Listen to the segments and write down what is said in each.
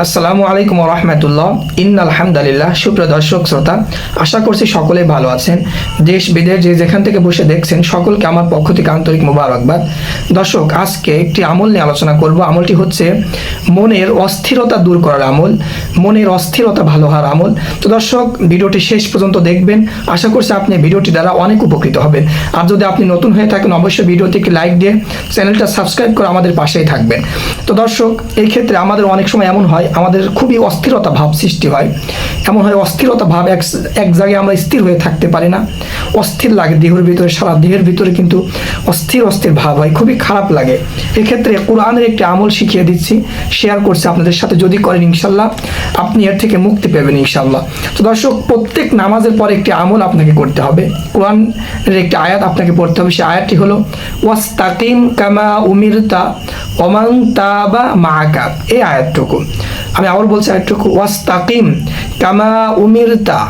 আসসালামু আলাইকুম রহমতুল্লাহ। ইন আলহামদুলিল্লাহ সুপ্রিয় দর্শক, শ্রোতা, আশা করছি সকলেই ভালো আছেন। দেশ, বিদেশ, যে যেখান থেকে বসে দেখছেন, সকলকে আমার পক্ষ থেকে আন্তরিক মুবারকবাদ। দর্শক, আজকে একটি আমল নিয়ে আলোচনা করব। আমলটি হচ্ছে মনের অস্থিরতা দূর করার আমল, মনের অস্থিরতা ভালো হওয়ার আমল। তো দর্শক, ভিডিওটি শেষ পর্যন্ত দেখবেন। আশা করছি আপনি ভিডিওটি দ্বারা অনেক উপকৃত হবেন। আর যদি আপনি নতুন হয়ে থাকেন, অবশ্যই ভিডিওটিকে লাইক দিয়ে চ্যানেলটা সাবস্ক্রাইব করে আমাদের পাশেই থাকবেন। তো দর্শক, এই ক্ষেত্রে আমাদের অনেক সময় এমন হয় আমাদের খুবই অস্থিরতা ভাব সৃষ্টি হয়। এমন হয় অস্থিরতা ভাব এক এক জায়গায় আমরা স্থির হয়ে থাকতে পারি না। অস্থির লাগে দেহের ভিতরে, সারা দেহের ভিতরে কিন্তু অস্থির অস্থির ভাব হয়, খুবই খারাপ লাগে। এক্ষেত্রে কোরআনের একটি আমল শিখিয়ে দিচ্ছি, শেয়ার করছি আপনাদের সাথে, যদি করেন ইনশাল্লাহ, আপনি এর থেকে মুক্তি পাবেন ইনশাল্লাহ। তো দর্শক, প্রত্যেক নামাজের পর একটি আমল আপনাকে করতে হবে। কোরআনের একটি আয়াত আপনাকে পড়তে হবে, সেই আয়াতটি হলো, ওয়াস্তাকিম কামা উমিরতা ওমান তাবা মাকা এই আয়াতটুকু। আমি আবার বলছি আয়াতটুকু ওয়াস্তাকিম, কামা উমিরতা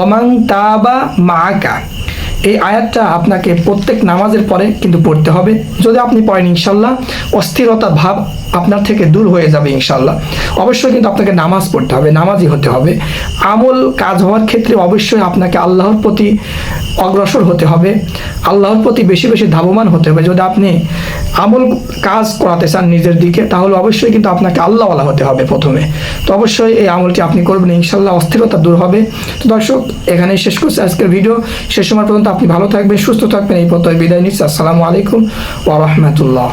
ওমান তাবা মাকা এই আয়াতটা আপনাকে প্রত্যেক নামাজের পরে কিন্তু পড়তে হবে। যদি আপনি পড়েন ইনশাল্লাহ, অস্থিরতা ভাব আপনার থেকে দূর হয়ে যাবে ইনশাল্লাহ। অবশ্যই কিন্তু আপনাকে নামাজ পড়তে হবে, নামাজই হতে হবে। আমল কাজ হওয়ার ক্ষেত্রে অবশ্যই আপনাকে আল্লাহর প্রতি অগ্রসর হতে হবে। আল্লাহর প্রতি বেশি বেশি ধাবমান হতে হবে। যদি আপনি আমল কাজ করাতে চান নিজের দিকে, তাহলে অবশ্যই কিন্তু আপনাকে আল্লাহওয়ালা হতে হবে প্রথমে। তো অবশ্যই এই আমলটি আপনি করবেন ইনশাল্লাহ অস্থিরতা দূর হবে। তো দর্শক এখানে শেষ করছে আজকের ভিডিও শেষ সময় পর্যন্ত আপনি ভালো থাকবেন, সুস্থ থাকবেন। এই পথে বিদায় নিচ্ছি। আসসালামু আলাইকুম ওয়া রাহমাতুল্লাহ।